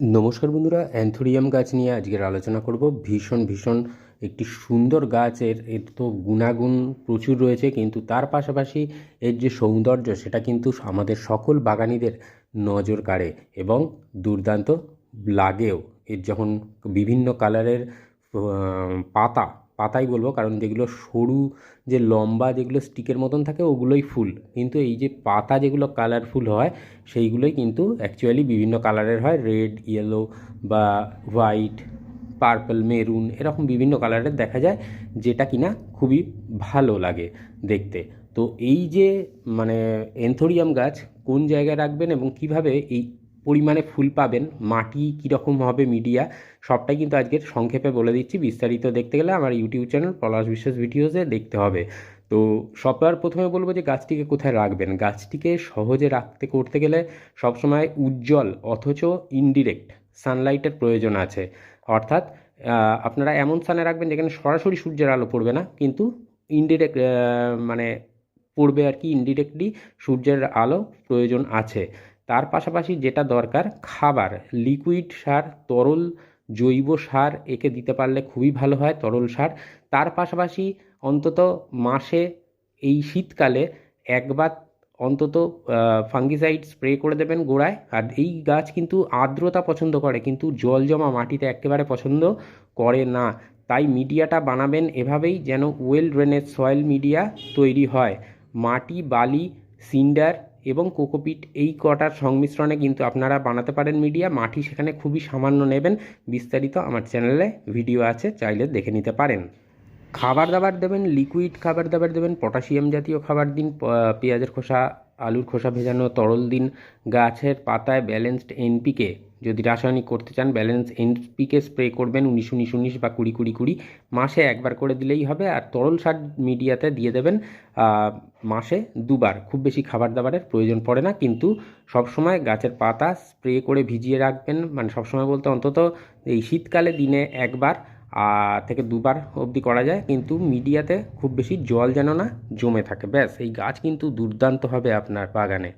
নমস্কার বন্ধুরা, অ্যান্থোরিয়াম গাছ নিয়ে আজকের আলোচনা করব। ভীষণ ভীষণ একটি সুন্দর গাছের এর তো গুণাগুণ প্রচুর রয়েছে, কিন্তু তার পাশাপাশি এর যে সৌন্দর্য, সেটা কিন্তু আমাদের সকল বাগানিদের নজর কাড়ে এবং দুর্দান্ত লাগেও। এর যখন বিভিন্ন কালারের পাতা পাতাই বলব, কারণ যেগুলো সরু, যে লম্বা যেগুলো স্টিকের মতন থাকে, ওগুলোই ফুল। কিন্তু এই যে পাতা যেগুলো কালারফুল হয়, সেইগুলোই কিন্তু অ্যাকচুয়ালি বিভিন্ন কালারের হয়। রেড ইয়েলো বা হোয়াইট পার্পল মেরুন এরকম বিভিন্ন কালারের দেখা যায়, যেটা কিনা খুবই ভালো লাগে দেখতে। তো এই যে মানে এনথোরিয়াম গাছ কোন জায়গায় রাখবেন এবং কীভাবে এই পরিমাণে ফুল পাবেন, মাটি কীরকম হবে মিডিয়া সবটাই কিন্তু আজকের সংক্ষেপে বলে দিচ্ছি। বিস্তারিত দেখতে গেলে আমার ইউটিউব চ্যানেল পলাশ বিশ্বাস ভিডিওসে দেখতে হবে। তো সবার প্রথমে বলব যে গাছটিকে কোথায় রাখবেন? গাছটিকে সহজে রাখতে, করতে গেলে সবসময় উজ্জ্বল অথচ ইনডিরেক্ট সানলাইটের প্রয়োজন আছে। অর্থাৎ আপনারা এমন স্থানে রাখবেন যেখানে সরাসরি সূর্যের আলো পড়বে না, কিন্তু ইনডিরেক্ট মানে পড়বে আর কি ইনডিরেক্টলি সূর্যের আলো প্রয়োজন আছে। তার পাশাপাশি যেটা দরকার, খাবার লিকুইড সার, তরল জৈব সার একে দিতে পারলে খুবই ভালো হয় তরল সার। তার পাশাপাশি অন্তত মাসে এই শীতকালে একবার অন্তত ফাঙ্গিসাইড স্প্রে করে দেবেন গোড়ায়। আর এই গাছ কিন্তু আর্দ্রতা পছন্দ করে, কিন্তু জল জমা মাটিতে একেবারে পছন্দ করে না। তাই মিডিয়াটা বানাবেন এভাবেই যেন ওয়েল ড্রেনেজ সয়েল মিডিয়া তৈরি হয়। মাটি, বালি সিন্ডার এবং কোকোপিট এই কটার সংমিশ্রণে কিন্তু আপনারা বানাতে পারেন মিডিয়া। মাটি সেখানে খুবই সামান্য নেবেন। বিস্তারিত আমার চ্যানেলে ভিডিও আছে, চাইলে দেখে নিতে পারেন। খাবার দাবার দেবেন লিকুইড খাবার দাবার দেবেন পটাশিয়াম জাতীয় খাবার দিন পেঁয়াজের খোসা আলুর খোসা ভেজানো তরল দিন গাছের পাতায় ব্যালেন্সড এনপিকে, যদি রাসায়নিক করতে চান ব্যালেন্স এনপিকে স্প্রে করবেন উনিশ উনিশ উনিশ বা কুড়ি কুড়ি কুড়ি। মাসে একবার করে দিলেই হবে আর তরল সার মিডিয়াতে দিয়ে দেবেন মাসে দুবার। খুব বেশি খাবার দাবারের প্রয়োজন পড়ে না, কিন্তু সবসময় গাছের পাতা স্প্রে করে ভিজিয়ে রাখবেন। মানে সবসময় বলতে অন্তত এই শীতকালে দিনে একবার থেকে দুবার অবধি করা যায়, কিন্তু মিডিয়াতে খুব বেশি জল যেন না জমে থাকে। ব্যাস, এই গাছ কিন্তু দুর্দান্ত হবে আপনার বাগানে।